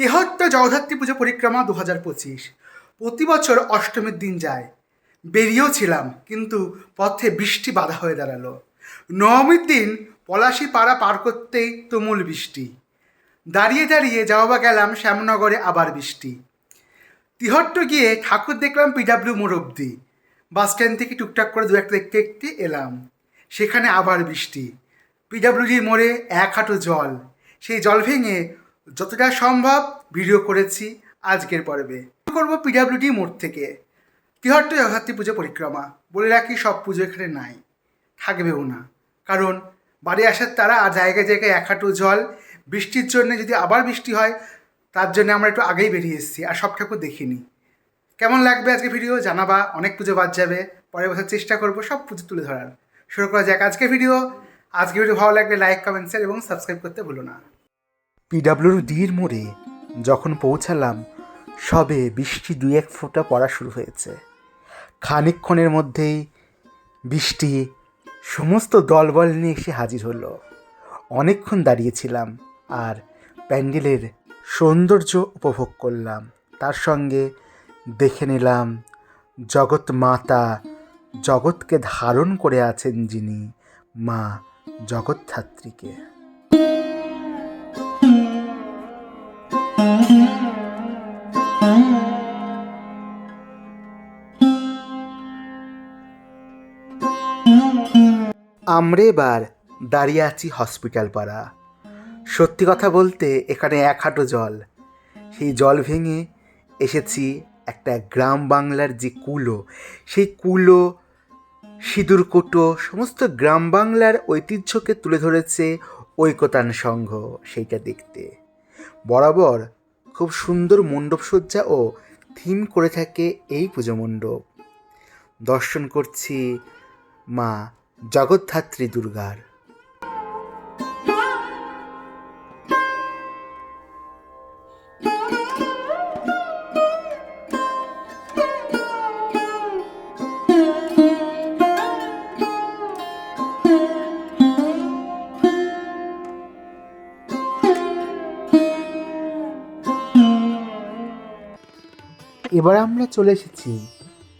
তেহট্ট জগদ্ধাত্রী পুজো পরিক্রমা দু হাজার পঁচিশ। প্রতি বছর অষ্টমীর দিন যায়। বেরিয়েও ছিলাম কিন্তু পথে বৃষ্টি বাধা হয়ে দাঁড়াল। নবমীর দিন পলাশি পাড়া পার করতেই তুমুল বৃষ্টি। দাঁড়িয়ে দাঁড়িয়ে যাওয়া গেলাম শ্যামনগরে আবার বৃষ্টি। তিহট্ট গিয়ে ঠাকুর দেখলাম পিডাব্লিউ মোড় অব্দি বাস স্ট্যান্ড থেকে টুকটাক করে দু একটা দেখতে দেখতে এলাম। সেখানে আবার বৃষ্টি। পিডাব্লিউডি মোড়ে এক হাঁটু জল। সেই জল ভেঙে যতটা সম্ভব ভিডিও করেছি আজকের পর্বে। করব পিডাব্লিউডি মোড় থেকে। তিহট্ট জগদ্ধাত্রী পুজো পরিক্রমা। বলে রাখি, সব পুজো এখানে নাই। থাকবেও না। কারণ, বাড়ি আসার তারা আর জায়গায় জায়গায় এক হাঁটু জল, বৃষ্টির জন্য যদি আবার বৃষ্টি হয়, তার জন্য আমরা একটু আগেই বেরিয়ে এসেছি আর সব ঠাকুর দেখিনি। কেমন লাগবে আজকে ভিডিও জানাবা? অনেক পুজো বাদ যাবে। পরে বছর চেষ্টা করব সব পুজো তুলে ধরার। শুরু করা যাক আজকে ভিডিও। আজকে ভিডিও ভালো লাগলে লাইক কমেন্ট শেয়ার এবং সাবস্ক্রাইব করতে ভুলো না। পিডাব্লিউর ডির মোড়ে যখন পৌঁছালাম, সবে বৃষ্টি দুই এক ফোঁটা পড়া শুরু হয়েছে। খানিকক্ষণের মধ্যেই বৃষ্টি সমস্ত দলবল নিয়ে এসে হাজির হলো। অনেকক্ষণ দাঁড়িয়েছিলাম আর প্যান্ডেলের সৌন্দর্য উপভোগ করলাম। তার সঙ্গে দেখে নিলাম জগৎ মাতা জগৎকে ধারণ করে আছেন যিনি মা জগৎধাত্রীকে আমরা এবার দাঁড়িয়ে আছি হসপিটাল পাড়া। সত্যি কথা বলতে এখানে এক হাঁটো জল। সেই জল ভেঙে এসেছি একটা গ্রাম বাংলার যে কুলো, সেই কুলো, সিঁদুর কুটো, সমস্ত গ্রাম বাংলার ঐতিহ্যকে তুলে ধরেছে ঐকতান সংঘ, সেইটা দেখতে। বরাবর খুব সুন্দর মণ্ডপসজ্জা ও থিম করে থাকে এই পুজো মণ্ডপ। দর্শন করছি মা জগদ্ধাত্রী দুর্গার। এবার আমরা চলে এসেছি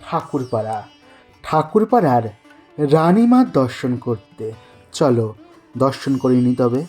ঠাকুরপাড়া। ঠাকুরপাড়ার রানীমার দর্শন করতে। চলো দর্শন করে নি তবে।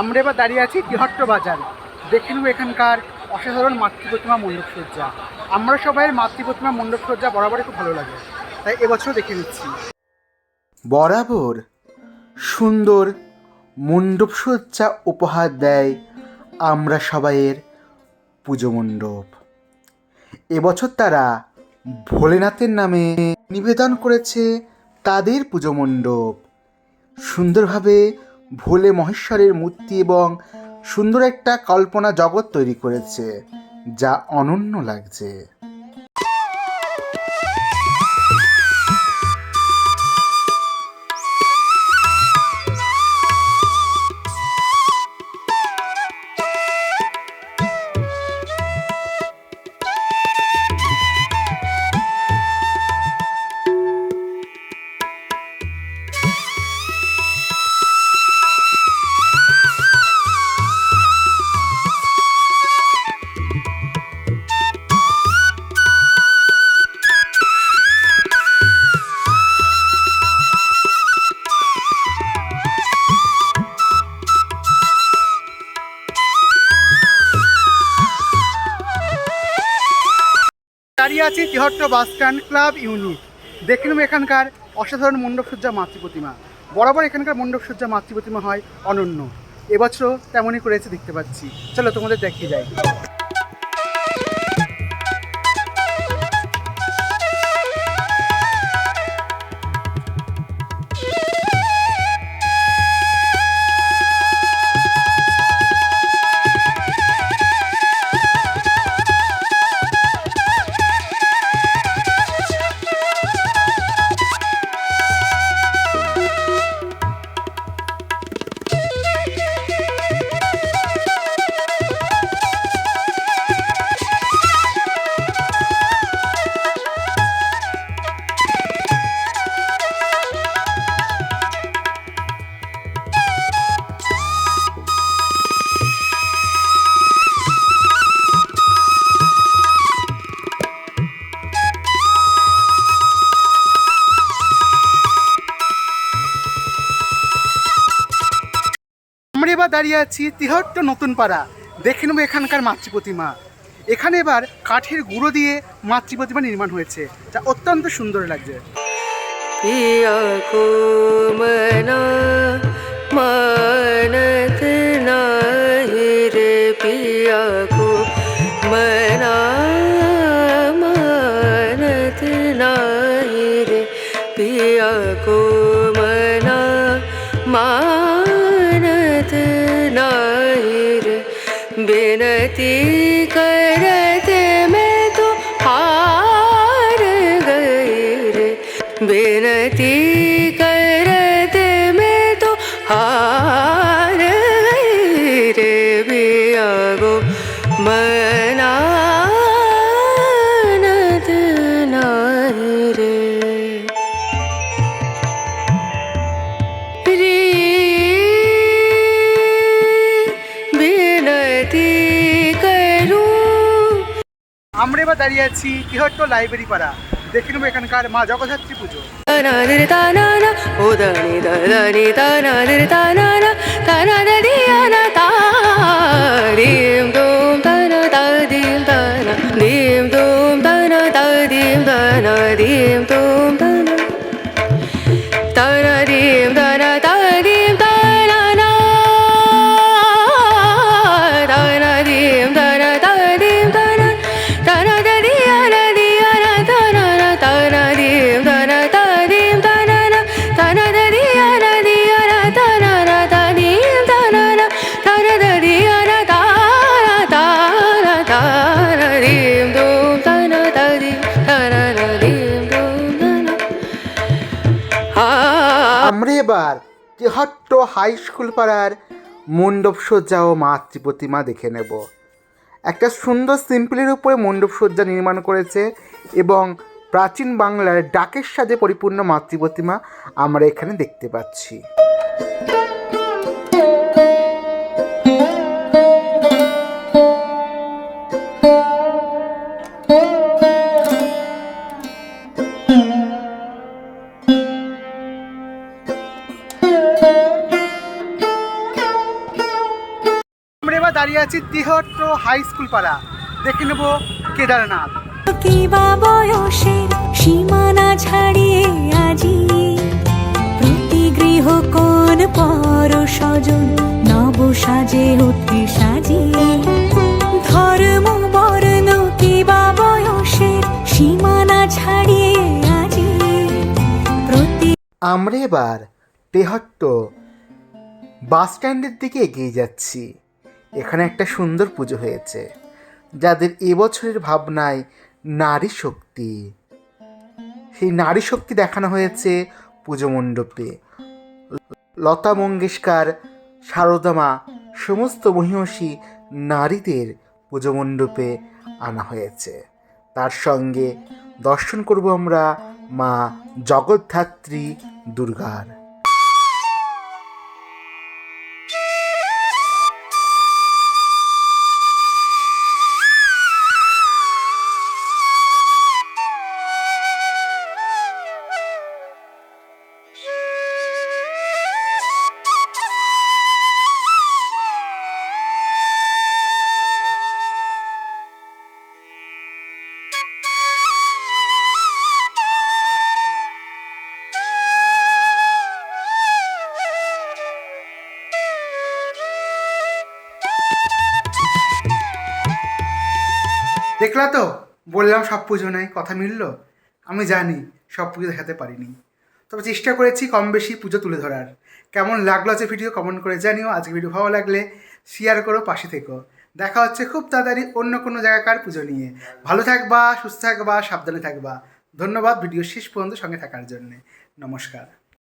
আমরা এবার দাঁড়িয়ে আছি তিহট্ট বাজার দেখে নেব এখানকার অসাধারণ মাতৃ প্রতিমা মণ্ডপসজ্জা। আমরা সবাই মাতৃ প্রতিমা মণ্ডপসজ্জা বরাবরই খুব ভালো লাগে। তাই এবছর দেখে নিচ্ছি। বরাবর সুন্দর মণ্ডপসজ্জা উপহার দেয় আমরা সবাইয়ের পুজো মণ্ডপ। এবছর তারা ভোলেনাথের নামে নিবেদন করেছে তাদের পুজো মণ্ডপ। সুন্দরভাবে ভোলে মহেশ্বরের মূর্তি এবং সুন্দর একটা কল্পনা জগৎ তৈরি করেছে যা অনন্য লাগছে। দাঁড়িয়ে আছি Tihatta bus stand club unit. দেখে নেব এখানকার অসাধারণ মণ্ডপসজ্জা মাতৃ প্রতিমা বরাবর এখানকার মণ্ডপসজ্জা মাতৃ প্রতিমা হয় অনন্য। এবছরও তেমনই করেছে দেখতে পাচ্ছি। চলো তোমাদের দেখিয়ে যাই। দাঁড়িয়ে আছি তিহট্ট নতুন পাড়া। দেখে নেব এখানকার মাতৃ প্রতিমা এখানে এবার কাঠের গুঁড়ো দিয়ে মাতৃ প্রতিমা নির্মাণ হয়েছে, যা অত্যন্ত সুন্দর লাগছে। মানত নাহি রে পিয়া करते मैं तो हार गई रे। बिनती আমরা এবার দাঁড়িয়ে আছি তিহট্ট লাইব্রেরি পাড়া দেখে নেব এখানকার মা জগদ্ধাত্রী পুজো। এবার কেহট্ট হাই স্কুল পাড়ার মণ্ডপ সজ্জা ও মাতৃ প্রতিমা দেখে নেব। একটা সুন্দর সিম্পলের উপরে মণ্ডপ সজ্জা নির্মাণ করেছে এবং প্রাচীন বাংলার ডাকের সাজে পরিপূর্ণ মাতৃ প্রতিমা আমরা এখানে দেখতে পাচ্ছি। এবার দাঁড়িয়ে আছি তিহট্ট হাই স্কুল পাড়া। দেখে নেব কেদারনাথ। কিবা বয়সের সীমানা ছাড়িয়ে আজি? প্রতি গৃহ কোন পর স্বজন নব সাজে সাজিয়ে। ধর্ম বর্ণ কিবা বয়সের সীমানা ছাড়িয়ে আজি? প্রতি আমরা এবার তেহট্ট বাস স্ট্যান্ডের দিকে এগিয়ে যাচ্ছি। এখানে একটা সুন্দর পুজো হয়েছে। যাদের এবছরের ভাবনায় নারী শক্তি। সেই নারী শক্তি দেখানো হয়েছে পুজো মণ্ডপে। লতা মঙ্গেশকর সারদামা সমস্ত মহিষী নারীদের পুজো মণ্ডপে আনা হয়েছে। তার সঙ্গে দর্শন করব আমরা মা জগদ্ধাত্রী দুর্গার। দেখলা তো? বললাম, সব পুজো নেই, কথা মিললো? আমি জানি, সব পুজো দেখাতে পারিনি। তবে চেষ্টা করেছি কম বেশি পুজো তুলে ধরার। কেমন লাগল আছে ভিডিও কমেন্ট করে জানিও। আজকে ভিডিও ভালো লাগলে শেয়ার করো, পাশে থেকো। দেখা হচ্ছে খুব তাড়াতাড়ি অন্য কোনো জায়গাকার পুজো নিয়ে। ভালো থাকবা, সুস্থ থাকবা, সাবধানে থাকবা। ধন্যবাদ ভিডিও শেষ পর্যন্ত সঙ্গে থাকার জন্যে। নমস্কার।